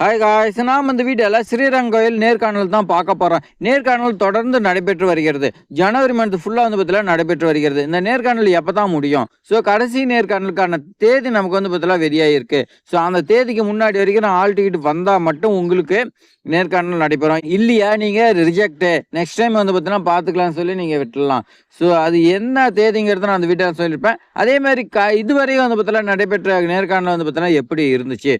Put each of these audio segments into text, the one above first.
Hi guys நாம் இந்த வீடியோவில் ஸ்ரீரங்கோயில் நேர்காணல் தான் பார்க்க போகிறோம் நேர்காணல் தொடர்ந்து நடைபெற்று வருகிறது. ஜனவரி மந்த் ஃபுல்லாக வந்து பார்த்தீங்கன்னா நடைபெற்று வருகிறது. இந்த நேர்காணல் எப்போ தான் முடியும்? ஸோ கடைசி நேர்காணலுக்கான தேதி நமக்கு வந்து பார்த்தீங்கன்னா வெளியாகிருக்கு ஸோ அந்த தேதிக்கு முன்னாடி வரைக்கும் நான் ஆல் டிக்கெட் வந்தால் மட்டும் உங்களுக்கு நேர்காணல் நடைபெறும். இல்லையா நீங்கள் ரிஜெக்ட்டு நெக்ஸ்ட் டைம் வந்து பார்த்தீங்கன்னா பார்த்துக்கலாம்னு சொல்லி நீங்கள் விட்டுடலாம். ஸோ அது என்ன தேதிங்கிறத நான் அந்த வீடியோ சொல்லியிருப்பேன். அதே மாதிரி க இதுவரையும் வந்து பார்த்தீங்கன்னா நடைபெற்ற நேர்காணல் வந்து பார்த்தீங்கன்னா எப்படி இருந்துச்சு?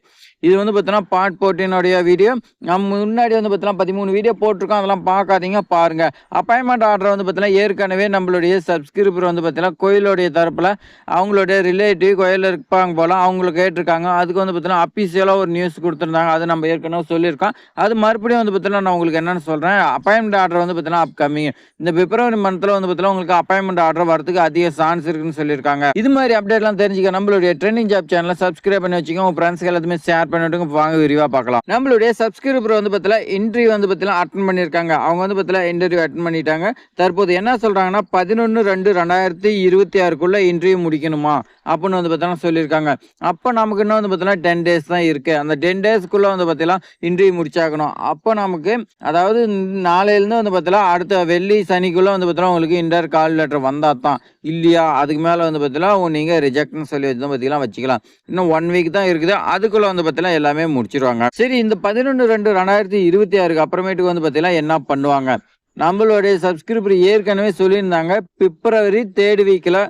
இது வந்து பார்த்தீங்கன்னா பாட் ஃபோர்டீனுடைய வீடியோ நம்ம முன்னாடி வந்து பார்த்தீங்கன்னா பதிமூணு வீடியோ போட்டிருக்கோம். அதெல்லாம் பார்க்காதீங்க பாருங்க. அப்பாயின்மெண்ட் ஆர்டர் வந்து பார்த்தீங்கன்னா ஏற்கனவே நம்மளுடைய சப்ஸ்கிரிபர் வந்து பார்த்தீங்கன்னா கோயிலுடைய தரப்பில் அவங்களுடைய ரிலேட்டிவ் கோயிலில் இருப்பாங்க போல அவங்கள கேட்டிருக்காங்க. அதுக்கு வந்து பார்த்தீங்கன்னா அஃபீஷியலாக ஒரு நியூஸ் கொடுத்துருந்தாங்க. அது நம்ம ஏற்கனவே சொல்லியிருக்கோம். அது மறுபடியும் வந்து பார்த்தீங்கன்னா நான் உங்களுக்கு என்னென்னு சொல்கிறேன் அப்பாயின்மெண்ட் ஆர்டர் வந்து பார்த்தீங்கன்னா அப்கமிங் இந்த பிப்ரவரி மந்தில் வந்து பார்த்தீங்கன்னா உங்களுக்கு அப்பாயின்மெண்ட் ஆர்டர் வரதுக்கு அதிக சான்ஸ் இருக்குன்னு சொல்லியிருக்காங்க. இது மாதிரி அப்டேட்லாம் தெரிஞ்சுக்க நம்மளுடைய ட்ரெண்டிங் ஜாப் சேனலை சப்ஸ்கிரைப் பண்ணி வச்சுக்கோங்க. உங்கள் ஃப்ரெண்ட்ஸ்க்கு எல்லாத்துமே ஷேர் பண்ணிவிட்டு வாங்க விரிவாக பார்க்கலாம். நம்மளுடைய சப்ஸ்கிரைபர் வந்து பார்த்தீங்கன்னா இன்டர்வியூ வந்து பார்த்தீங்கன்னா அட்டன் பண்ணியிருக்காங்க. அவங்க வந்து பார்த்தீங்கன்னா இன்டர்வியூ அட்டன் பண்ணிட்டாங்க. தற்போது என்ன சொல்கிறாங்கன்னா பதினொன்று ரெண்டு ரெண்டாயிரத்தி இருபத்தி ஆறுக்குள்ளே இன்டர்வியூ முடிக்கணுமா? அப்படின்னு வந்து பார்த்தீங்கன்னா சொல்லியிருக்காங்க. அப்போ நமக்கு இன்னும் வந்து பார்த்தீங்கன்னா டென் டேஸ் தான் இருக்குது அந்த டென் டேஸ்க்குள்ளே வந்து பார்த்தீங்கன்னா இன்டர்வியூ முடிச்சாகணும். அப்போ நமக்கு அதாவது நாளையிலேருந்து வந்து பார்த்தீங்கன்னா அடுத்த வெள்ளி சனிக்குள்ளே வந்து பார்த்தீங்கன்னா உங்களுக்கு இன்டர் கால் லெட்டர் வந்தால் தான். இல்லையா? அதுக்கு மேலே வந்து பார்த்தீங்கன்னா நீங்கள் ரிஜெக்ட்னு சொல்லி வச்சு பார்த்தீங்கன்னா வச்சுக்கலாம். இன்னும் ஒன் வீக் தான் இருக்குது. அதுக்குள்ளே வந்து பார்த்தீங்கன்னா எல்லாமே முடிச்சிருவாங்க. சரி இந்த பதினொன்று ரெண்டு ரெண்டாயிரத்தி இருபத்தி ஆறுக்கு அப்புறமேட்டுக்கு வந்து பார்த்தீங்கன்னா என்ன பண்ணுவாங்க? நம்மளுடைய சப்ஸ்கிரிபர் ஏற்கனவே சொல்லியிருந்தாங்க பிப்ரவரி தேர்ட் வீக்கில்.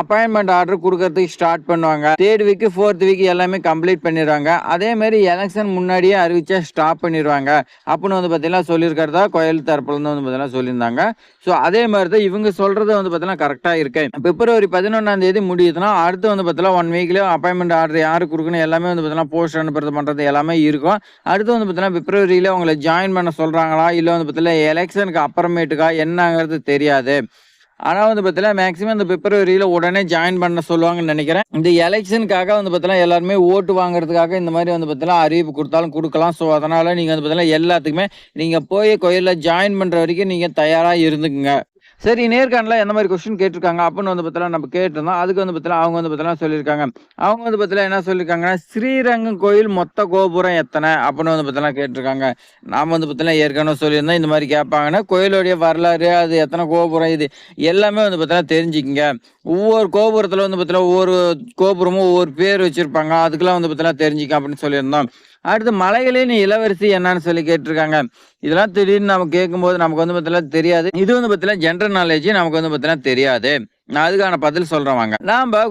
அப்பாயின்மெண்ட் ஆர்டர் கொடுக்கறதுக்கு ஸ்டார்ட் பண்ணுவாங்க. தேர்ட் வீக் ஃபோர்த் வீக் எல்லாமே கம்ப்ளீட் பண்ணிடுவாங்க அதே மாதிரி எலெக்ஷன் முன்னாடியே அறிவிச்சா ஸ்டாப் பண்ணிடுவாங்க. அப்படின்னு வந்து பார்த்தீங்கன்னா சொல்லியிருக்கிறதா கோயில் தரப்புலேருந்து வந்து பார்த்தீங்கன்னா சொல்லியிருந்தாங்க. ஸோ அதே மாதிரி தான் இவங்க சொல்றது வந்து பார்த்தீங்கன்னா கரெக்டாக இருக்கு. பிப்ரவரி பதினொன்றாம் தேதி முடியுதுன்னா அடுத்து வந்து பார்த்தீங்கன்னா ஒன் வீக்லேயே அப்பாயின்மெண்ட் ஆர்டர் யார் கொடுக்கணும் எல்லாமே வந்து பார்த்தீங்கன்னா போஸ்ட் அனுப்புறது பண்ணுறது எல்லாமே இருக்கும். அடுத்து வந்து பார்த்தீங்கன்னா பிப்ரவரியில் உங்களை ஜாயின் பண்ண சொல்கிறாங்களா இல்லை வந்து பார்த்தீங்கன்னா எலெக்ஷனுக்கு அப்புறமேட்டுக்கா என்னங்கிறது தெரியாது. ஆனால் வந்து பார்த்தீங்கன்னா மேக்ஸிமம் இந்த பிப்ரவரியில் உடனே ஜாயின் பண்ண சொல்லுவாங்கன்னு நினைக்கிறேன். இந்த எலெக்ஷனுக்காக வந்து பார்த்தீங்கன்னா எல்லாருமே ஓட்டு வாங்குறதுக்காக இந்த மாதிரி வந்து பார்த்தீங்கன்னா அறிவிப்பு கொடுத்தாலும் கொடுக்கலாம். ஸோ அதனால் நீங்கள் வந்து பார்த்தீங்கன்னா எல்லாத்துக்குமே நீங்கள் போய் கோயிலில் ஜாயின் பண்ணுற வரைக்கும் நீங்கள் தயாராக இருந்துக்குங்க. சரி நேர்காணல எந்த மாதிரி கொஸ்டின் கேட்டிருக்காங்க? அப்படின்னு வந்து பார்த்தலாம் நம்ம கேட்டிருந்தோம். அதுக்கு வந்து பார்த்தலாம் அவங்க வந்து பார்த்தலாம் சொல்லியிருக்காங்க. அவங்க வந்து பார்த்தலாம் என்ன சொல்லியிருக்காங்கன்னா ஸ்ரீரங்கம் கோயில் மொத்த கோபுரம் எத்தனை? அப்படின்னு வந்து பார்த்தலாம் கேட்டிருக்காங்க. நாம் வந்து பார்த்தலாம் ஏற்கனவே சொல்லியிருந்தோம் இந்த மாதிரி கேட்பாங்கன்னா. கோயிலுடைய வரலாறு அது எத்தனை கோபுரம் இது எல்லாமே வந்து பார்த்தலாம் தெரிஞ்சுக்கிங்க. ஒவ்வொரு கோபுரத்தில் வந்து பார்த்தலாம் ஒவ்வொரு கோபுரமும் ஒவ்வொரு பேர் வச்சுருப்பாங்க. அதுக்கெல்லாம் வந்து பார்த்தலாம் தெரிஞ்சுக்க அப்படின்னு சொல்லியிருந்தோம். அடுத்து மலைகளின் இளவரசி என்னன்னு சொல்லி கேட்டிருக்காங்க. இதெல்லாம் திடீர்னு நம்ம கேட்கும்போது நமக்கு வந்து பார்த்தீங்கன்னா தெரியாது. இது வந்து பார்த்தீங்கன்னா ஜென்ரல் நாலேஜ் நமக்கு வந்து பார்த்தீங்கன்னா தெரியாது. நான் அதுக்கான பதில் சொல்கிறவங்க வாங்க.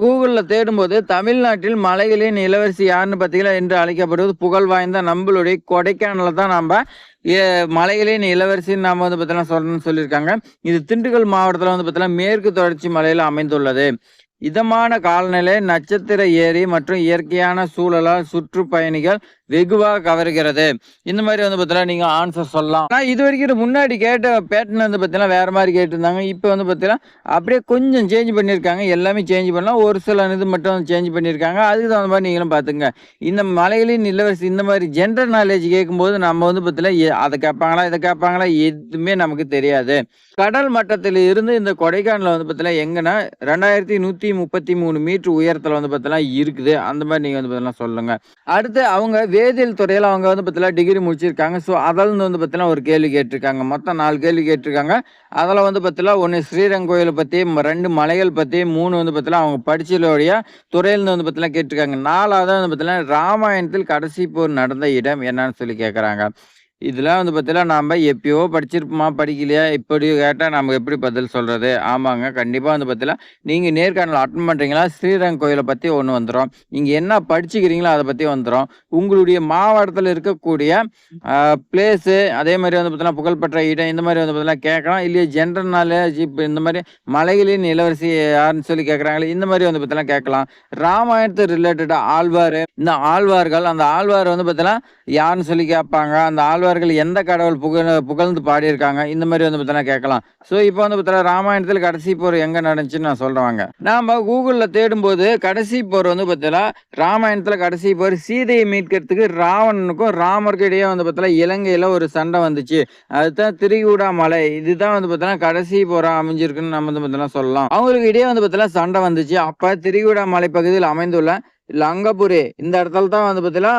கூகுளில் தேடும்போது தமிழ்நாட்டில் மலைகளின் இளவரசி யாருன்னு பார்த்தீங்கன்னா என்று அழைக்கப்படுவது புகழ் வாய்ந்த நம்மளுடைய கொடைக்கானல தான் நாம் மலைகளின் இளவரசின்னு நாம் வந்து பார்த்தீங்கன்னா சொல்லணும்னு சொல்லியிருக்காங்க. இது திண்டுக்கல் மாவட்டத்தில் வந்து பார்த்தீங்கன்னா மேற்கு தொடர்ச்சி மலையில் அமைந்துள்ளது. இதமான காலநிலை நட்சத்திர ஏரி மற்றும் இயற்கையான சூழலால் சுற்றுப்பயணிகள் வெகுவாக கவர்கிறது. இந்த மாதிரி வந்து பார்த்தீங்கன்னா நீங்கள் ஆன்சர் சொல்லலாம். ஆனால் இது வரைக்கும் முன்னாடி கேட்ட பேட்டர்ன் வந்து பார்த்தீங்கன்னா வேறு மாதிரி கேட்டிருந்தாங்க. இப்போ வந்து பார்த்தீங்கன்னா அப்படியே கொஞ்சம் சேஞ்ச் பண்ணியிருக்காங்க. எல்லாமே சேஞ்ச் பண்ணலாம். ஒரு சில இது மட்டும் சேஞ்ச் பண்ணியிருக்காங்க. அதுக்கு தகுந்த மாதிரி நீங்களும் பார்த்துங்க. இந்த மலைகளின் நிலவரசி இந்த மாதிரி ஜென்ரல் நாலேஜ் கேட்கும்போது நம்ம வந்து பார்த்தீங்கன்னா அதை கேட்பாங்களா இதை கேட்பாங்களா எதுவுமே நமக்கு தெரியாது. கடல் மட்டத்தில் இருந்து இந்த கொடைக்கானல் வந்து பார்த்தீங்கன்னா எங்கன்னா ரெண்டாயிரத்தி நூற்றி முப்பத்தி மூணு மீட்டர் உயரத்தில் வந்து பார்த்தீங்கன்னா இருக்குது. அந்த மாதிரி நீங்கள் வந்து பார்த்தீங்கன்னா சொல்லுங்கள் அடுத்து அவங்க வேதியியல் துறையில் அவங்க வந்து பார்த்தீங்கன்னா டிகிரி முடிச்சிருக்காங்க. ஸோ அதில் வந்து பார்த்தீங்கன்னா ஒரு கேள்வி கேட்டிருக்காங்க. மொத்தம் நாலு கேள்வி கேட்டிருக்காங்க. அதில் வந்து பார்த்தீங்கன்னா ஒன்று ஸ்ரீரங்க கோயிலை பற்றி ரெண்டு மலைகள் பற்றி மூணு வந்து பார்த்தீங்கன்னா அவங்க படிச்சதோடைய துறையிலேருந்து வந்து பார்த்தீங்கன்னா கேட்டிருக்காங்க. நாலாவது வந்து பார்த்தீங்கன்னா ராமாயணத்தில் கடைசி போர் நடந்த இடம் என்னன்னு சொல்லி கேட்குறாங்க இதெல்லாம் வந்து பார்த்தீங்கன்னா நாம் எப்பயோ படிச்சிருப்போமா படிக்கலையா இப்படி கேட்டால் நம்ம எப்படி பதில் சொல்கிறது ஆமாங்க கண்டிப்பாக வந்து பார்த்தீங்கன்னா நீங்கள் நேர்காணல் அட்டன் பண்ணுறீங்களா ஸ்ரீரங்க கோயிலை பற்றி ஒன்று வந்துடும் நீங்கள் என்ன படிச்சுக்கிறீங்களோ அதை பற்றி வந்துடும் உங்களுடைய மாவட்டத்தில் இருக்கக்கூடிய பிளேஸு அதே மாதிரி வந்து பார்த்தீங்கன்னா புகழ்பெற்ற இடம் இந்த மாதிரி வந்து பார்த்தீங்கன்னா கேட்கலாம். இல்லையா ஜென்ரல் நாலேஜ் இப்போ இந்த மாதிரி மலைகளின் இளவரசி யாருன்னு சொல்லி கேட்குறாங்களே இந்த மாதிரி வந்து பார்த்தீங்கன்னா கேட்கலாம். ராமாயணத்து ரிலேட்டடாக ஆழ்வார் இந்த ஆழ்வார்கள் அந்த ஆழ்வார் வந்து பார்த்தீங்கன்னா யாருன்னு சொல்லி கேட்பாங்க. அந்த ஆழ்வார் அவர்கள் எந்த கடவுள் புகழ் புகழ்ந்து பாடியிருக்காங்க இந்த மாதிரி வந்து பார்த்தீங்கன்னா கேட்கலாம். ஸோ இப்போ வந்து பார்த்தீங்கன்னா ராமாயணத்தில் கடைசி போர் எங்கே நடந்துச்சுன்னு நான் சொல்கிறேங்க நாம் கூகுளில் தேடும்போது கடைசி போர் வந்து பார்த்தீங்கன்னா ராமாயணத்தில் கடைசி போர் சீதையை மீட்கிறதுக்கு ராவணனுக்கும் ராமருக்கும் இடையே வந்து பார்த்தீங்கன்னா இலங்கையில் ஒரு சண்டை வந்துச்சு. அதுதான் திரிகூடா மலை. இதுதான் வந்து பார்த்தீங்கன்னா கடைசி போரா அமைஞ்சிருக்குன்னு நம்ம வந்து பார்த்தீங்கன்னா சொல்லலாம். அவங்களுக்கு இடையே வந்து பார்த்தீங்கன்னா சண்டை வந்துச்சு. அப்போ திரிகூடா மலை பகுதியில் அமைந்துள்ள லங்கபுரி இந்த இடத்துல தான் வந்து பார்த்தீங்கன்னா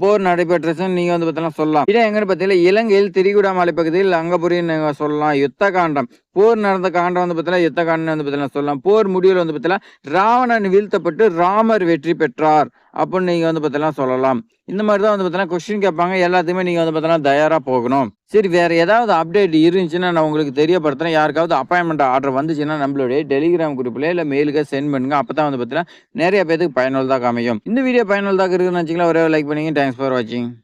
போர் நடைபெற்றதுன்னு நீங்க வந்து பார்த்தீங்கன்னா சொல்லலாம். இடம் எங்கன்னு பார்த்தீங்கன்னா இலங்கையில் திரிகுடா மலைப்பகுதியில் அங்கபுரின்னு நீங்க சொல்லலாம். யுத்த காண்டம் போர் நடந்த காண்டம் வந்து பார்த்தீங்கன்னா யுத்த காண்டம் வந்து பார்த்தீங்கன்னா சொல்லலாம். போர் முடிவில் வந்து பார்த்தீங்கன்னா ராவணன் வீழ்த்தப்பட்டு ராமர் வெற்றி பெற்றார் அப்படின்னு நீங்க வந்து பார்த்தீங்கன்னா சொல்லலாம். இந்த மாதிரி தான் வந்து பார்த்தீங்கன்னா கொஸ்டின் கேட்பாங்க. எல்லாத்தையுமே நீங்கள் வந்து பார்த்தீங்கன்னா தயாராக போகணும். சரி வேற ஏதாவது அப்டேட் இருந்துச்சுன்னா நான் உங்களுக்கு தெரியப்படுத்துறேன். யாருக்காவது அப்பாயின்மெண்ட் ஆர்டர் வந்துச்சுன்னா நம்மளுடைய டெலிகிராம் குரூப்பில் இல்லை மெயிலுக்கு சென்ட் பண்ணுங்க. அப்போ தான் வந்து பார்த்தீங்கன்னா நிறைய பேருக்கு பயனுள்ளதாக அமையும். இந்த வீடியோ பயனுள்ளதாக இருக்குன்னு வச்சுக்கலாம் ஒரே லைக் பண்ணி evening and thanks for watching.